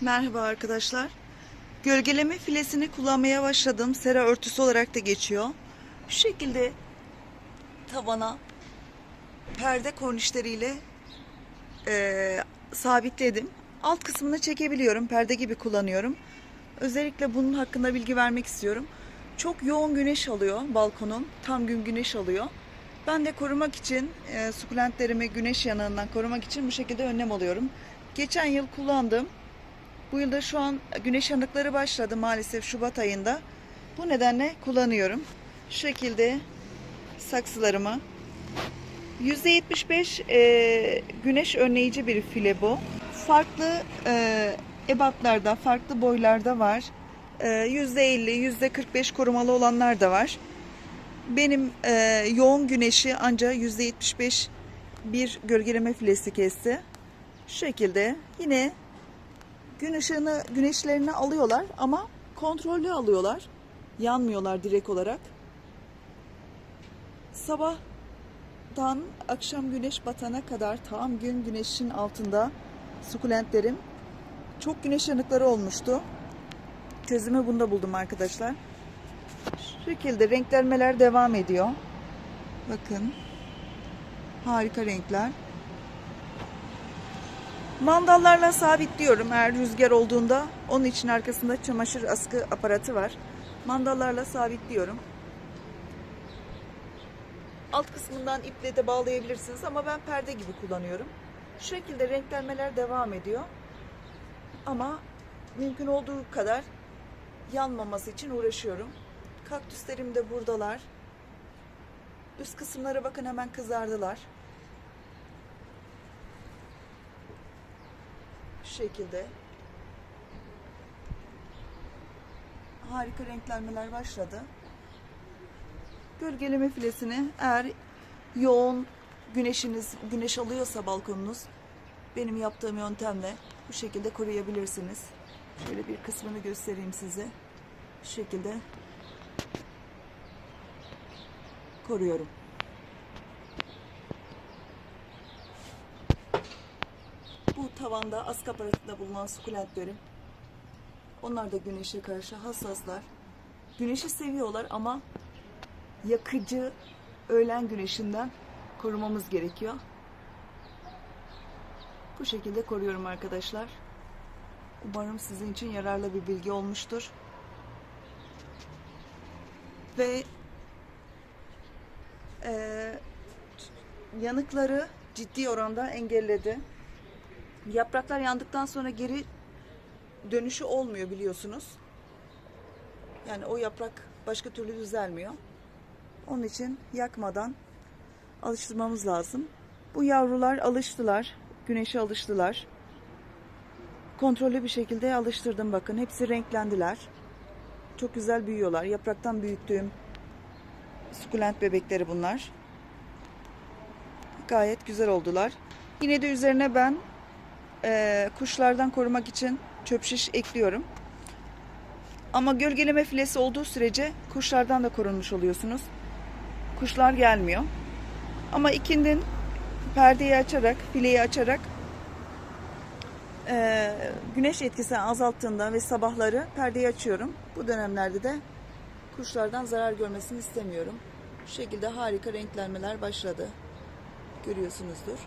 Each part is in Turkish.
Merhaba arkadaşlar. Gölgeleme filesini kullanmaya başladım. Sera örtüsü olarak da geçiyor. Şu şekilde tavana perde kornişleriyle eee, sabitledim. Alt kısmını çekebiliyorum. Perde gibi kullanıyorum. Özellikle bunun hakkında bilgi vermek istiyorum. Çok yoğun güneş alıyor balkonun. Tam gün güneş alıyor. Ben de korumak için e, sukulentlerimi güneş yanığından korumak için bu şekilde önlem alıyorum. Geçen yıl kullandım. Bu yılda şu an güneş yanıkları başladı maalesef Şubat ayında. Bu nedenle kullanıyorum. Şu şekilde saksılarımı. %75 e, güneş önleyici bir file bu. Farklı e, ebatlarda, farklı boylarda var. E, %50, %45 korumalı olanlar da var. Benim e, yoğun güneşi ancak %75 bir gölgeleme filesi kesti. Şu şekilde yine gün ışığını, güneşlerini alıyorlar ama kontrollü alıyorlar. Yanmıyorlar direkt olarak. Sabahtan akşam güneş batana kadar tam gün güneşin altında sukulentlerim çok güneş yanıkları olmuştu. Çözümü bunda buldum arkadaşlar. Şu şekilde renklenmeler devam ediyor. Bakın. Harika renkler. Mandallarla sabitliyorum eğer rüzgar olduğunda. Onun için arkasında çamaşır askı aparatı var. Mandallarla sabitliyorum. Alt kısmından iple de bağlayabilirsiniz ama ben perde gibi kullanıyorum. Şu şekilde renklenmeler devam ediyor. Ama mümkün olduğu kadar yanmaması için uğraşıyorum. Kaktüslerim de buradalar. Üst kısımlara bakın hemen kızardılar. Şekilde. Harika renklenmeler başladı. Gölgeleme filesini eğer yoğun güneşiniz güneş alıyorsa balkonunuz benim yaptığım yöntemle bu şekilde koruyabilirsiniz. Şöyle bir kısmını göstereyim size. Şu şekilde koruyorum. Bu tavanda askı aparatında bulunan sukulentlerim. Onlar da güneşe karşı hassaslar. Güneşi seviyorlar ama yakıcı öğlen güneşinden korumamız gerekiyor. Bu şekilde koruyorum arkadaşlar. Umarım sizin için yararlı bir bilgi olmuştur. Ve eee, yanıkları ciddi oranda engelledi. Yapraklar yandıktan sonra geri dönüşü olmuyor biliyorsunuz. Yani o yaprak başka türlü düzelmiyor. Onun için yakmadan alıştırmamız lazım. Bu yavrular alıştılar. Güneşe alıştılar. Kontrollü bir şekilde alıştırdım bakın. Hepsi renklendiler. Çok güzel büyüyorlar. Yapraktan büyüttüğüm sukulent bebekleri bunlar. Gayet güzel oldular. Yine de üzerine ben eee, kuşlardan korumak için çöp şiş ekliyorum. Ama gölgeleme filesi olduğu sürece kuşlardan da korunmuş oluyorsunuz. Kuşlar gelmiyor. Ama ikindin perdeyi açarak, fileyi açarak eee, güneş etkisini azalttığında ve sabahları perdeyi açıyorum. Bu dönemlerde de kuşlardan zarar görmesini istemiyorum. Bu şekilde harika renklenmeler başladı. Görüyorsunuzdur.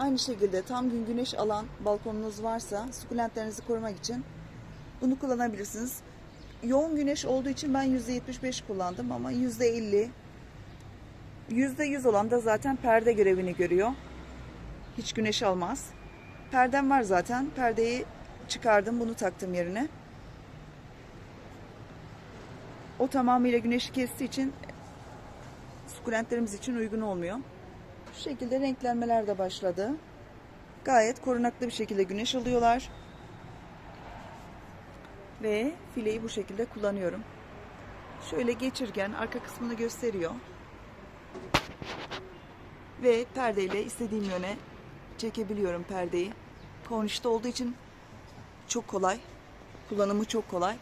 Aynı şekilde tam gün güneş alan balkonunuz varsa sukulentlerinizi korumak için bunu kullanabilirsiniz. Yoğun güneş olduğu için ben %75 kullandım ama %50 %100 olan da zaten perde görevini görüyor. Hiç güneş almaz. Perdem var zaten. Perdeyi çıkardım. Bunu taktım yerine. O tamamıyla güneşi kestiği için sukulentlerimiz için uygun olmuyor. Şu şekilde renklenmeler de başladı. Gayet korunaklı bir şekilde güneş alıyorlar. Ve fileyi bu şekilde kullanıyorum. Şöyle geçirgen arka kısmını gösteriyor. Ve perdeyle istediğim yöne çekebiliyorum perdeyi. Kornişte olduğu için çok kolay. Kullanımı çok kolay.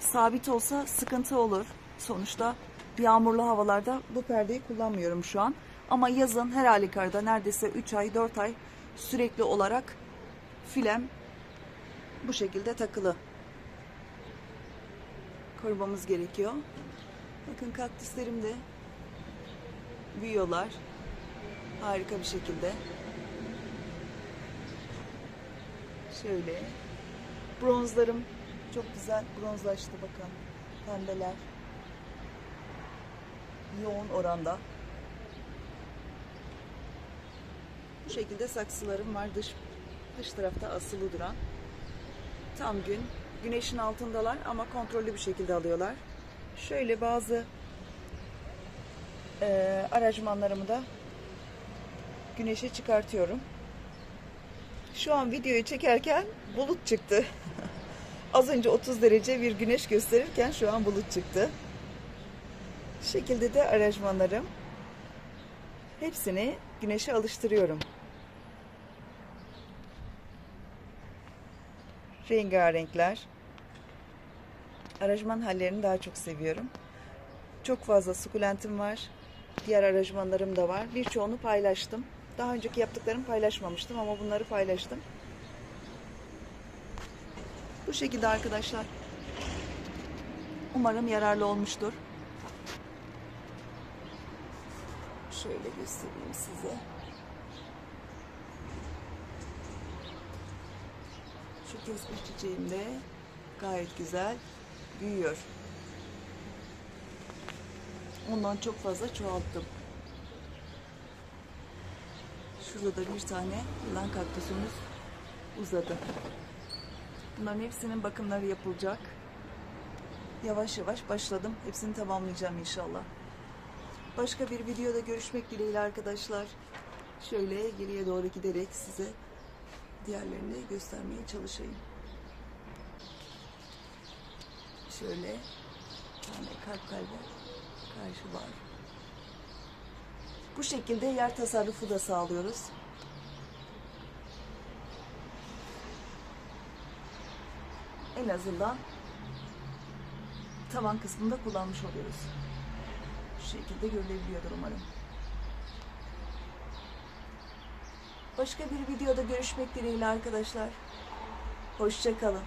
Sabit olsa sıkıntı olur. Sonuçta yağmurlu havalarda bu perdeyi kullanmıyorum şu an. Ama yazın her halükarda neredeyse 3 ay 4 ay sürekli olarak filem bu şekilde takılı. Korumamız gerekiyor. Bakın kaktüslerim de büyüyorlar. Harika bir şekilde. Şöyle. Bronzlarım çok güzel bronzlaştı bakın. Pembeler. Yoğun oranda. Bu şekilde saksılarım var dış dış tarafta asılı duran. Tam gün güneşin altındalar ama kontrollü bir şekilde alıyorlar. Şöyle bazı eee aracmanlarımı da güneşe çıkartıyorum. Şu an videoyu çekerken bulut çıktı. Az önce 30 derece bir güneş gösterirken şu an bulut çıktı. Şekilde de aranjmanlarım. Hepsini güneşe alıştırıyorum. Rengarenkler. Aranjman hallerini daha çok seviyorum. Çok fazla sukulentim var. Diğer aranjmanlarım da var. Birçoğunu paylaştım. Daha önceki yaptıklarımı paylaşmamıştım ama bunları paylaştım. Bu şekilde arkadaşlar. Umarım yararlı olmuştur. Şöyle göstereyim size. Kesmiş çiçeğim de gayet güzel büyüyor. Ondan çok fazla çoğalttım. Şurada da bir tane yılan kaktüsümüz uzadı. Bunların hepsinin bakımları yapılacak. Yavaş yavaş başladım. Hepsini tamamlayacağım inşallah. Başka bir videoda görüşmek dileğiyle arkadaşlar. Şöyle geriye doğru giderek size diğerlerini göstermeye çalışayım. Şöyle tane kalp kalbe karşı var. Bu şekilde yer tasarrufu da sağlıyoruz. En azından tavan kısmında kullanmış oluyoruz. Bu şekilde görülebiliyordur umarım. Başka bir videoda görüşmek dileğiyle arkadaşlar. Hoşçakalın.